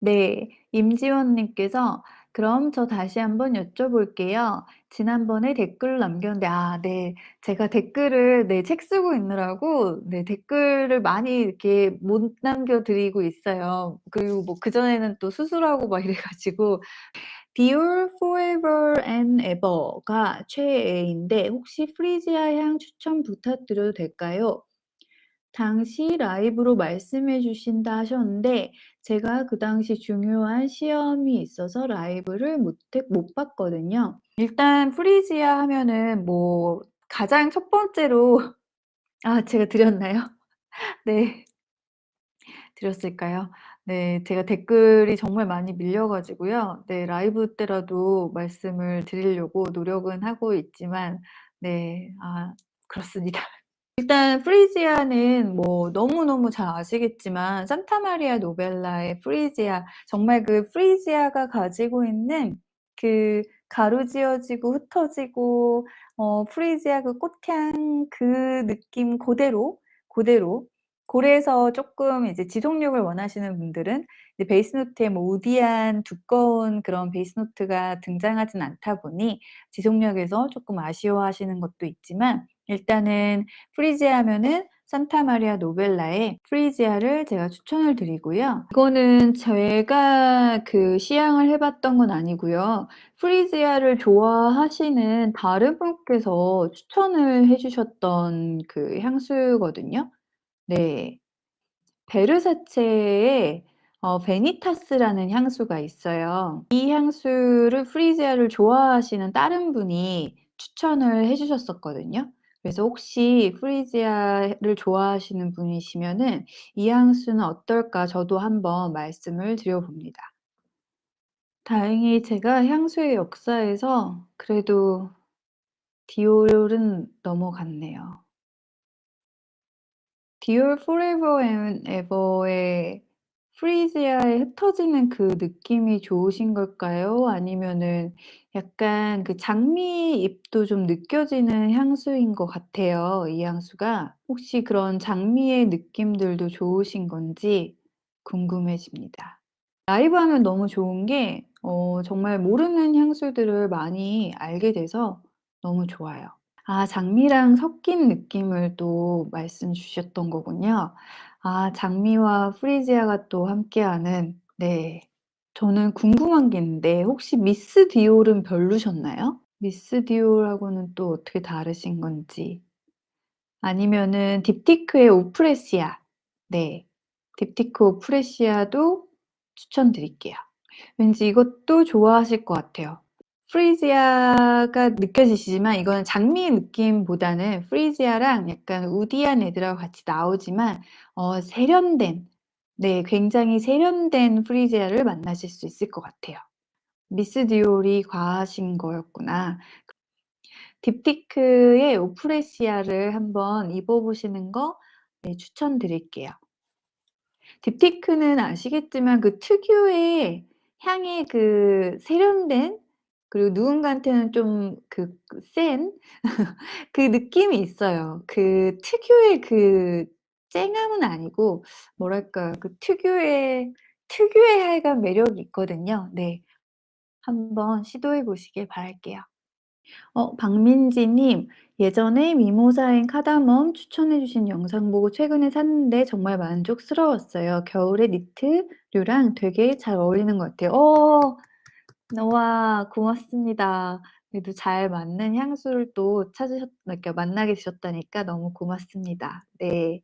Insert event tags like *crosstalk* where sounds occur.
네. 임지원 님께서 "그럼 저 다시 한번 여쭤볼게요. 지난번에 댓글을 남겼는데" 아 네. 제가 댓글을 네 책 쓰고 있느라고 네 댓글을 많이 이렇게 못 남겨 드리고 있어요. 그리고 뭐 그전에는 또 수술하고 막 이래 가지고 Dior Forever and Ever가 최애인데 혹시 프리지아 향 추천 부탁드려도 될까요? 당시 라이브로 말씀해 주신다 하셨는데 제가 그 당시 중요한 시험이 있어서 라이브를 못했못 봤거든요. 일단 프리지아 하면은 뭐 가장 첫 번째로 *laughs* 아 제가 드렸나요? *laughs* 네. 드렸을까요? 네. 제가 댓글이 정말 많이 밀려 가지고요. 네 라이브 때라도 말씀을 드리려고 노력은 하고 있지만 네 아 그렇습니다. 일단 프리지아는 뭐 너무너무 잘 아시겠지만 산타 마리아 노벨라의 프리지아 정말 그 프리지아가 가지고 있는 그 가루지어지고 흩어지고 어 프리지아 그 꽃향 그 느낌 고대로, 고대로 고래에서 쪼끔 이제 지속력을 원하시는 분들은 이제 베이스 노트에 뭐 우디한 두꺼운 그런 베이스 노트가 등장하진 않다 보니 지속력에서 쪼끔 아쉬워하시는 것도 있지만 일단은 프리지아 하면은 산타 마리아 노벨라의 프리지아를 제가 추천을 드리고요. 이거는 제가 그 시향을 해 봤던 건 아니고요. 프리지아를 좋아하시는 다른 분께서 추천을 해 주셨던 그 향수거든요. 네. 베르사체의 어 베니타스라는 향수가 있어요. 이 향수를 프리지아를 좋아하시는 다른 분이 추천을 해 주셨었거든요. 그래서 혹시 프리지아를 좋아하시는 분이시면은 "이 향수는 어떨까?" 저도 한번 말씀을 드려 봅니다. 다행히 제가 향수의 역사에서 그래도 디올은 넘어갔네요. Dior Forever and Ever의 프리지아의 흩어지는 그 느낌이 좋으신 걸까요? 아니면은 약간 그 장미잎도 좀 느껴지는 향수인 것 같아요, 이 향수가. 혹시 그런 장미의 느낌들도 좋으신 건지 궁금해집니다. 라이브 하면 너무 좋은 게 어 정말 모르는 향수들을 많이 알게 돼서 너무 좋아요. 아 장미랑 섞인 느낌을 또 말씀 주셨던 거군요. 아 장미와 프리지아가 또 함께하는 네. 저는 궁금한 게 있는데 혹시 미스 디올은 별로셨나요? 미스 디올하고는 또 어떻게 다르신 건지. 아니면은 딥티크의 오프레시아. 네. 딥티크 오프레시아도 추천드릴게요. 왠지 이것도 좋아하실 것 같아요. 프리지아가 느껴지시지만 이거는 장미의 느낌보다는 프리지아랑 약간 우디한 애들하고 같이 나오지만 어 세련된 네 굉장히 세련된 프리지아를 만나실 수 있을 것 같아요. 미스 디올이 과하신 거였구나. 딥티크의 오프레시아를 한번 입어 보시는 거 네 추천드릴게요. 딥티크는 아시겠지만 그 특유의 향의 그 세련된 그리고 누군가한테는 좀그그센 *laughs* 그 느낌이 있어요. 그 특유의 그 쨍함은 아니고 뭐랄까 그 특유의, 특유의 하여간 매력이 있거든요. 네. 한번 시도해 보시길 바랄게요. 어 박민지 님 "예전에 미모사인 카다멈 추천해 주신 영상 보고 최근에 샀는데 정말 만족스러웠어요. 겨울에 니트류랑 되게 잘 어울리는 것 같아요." 어 우와 고맙습니다. 그래도 잘 맞는 향수를 또 찾으셨 그러니까 만나게 되셨다니까 너무 고맙습니다. 네.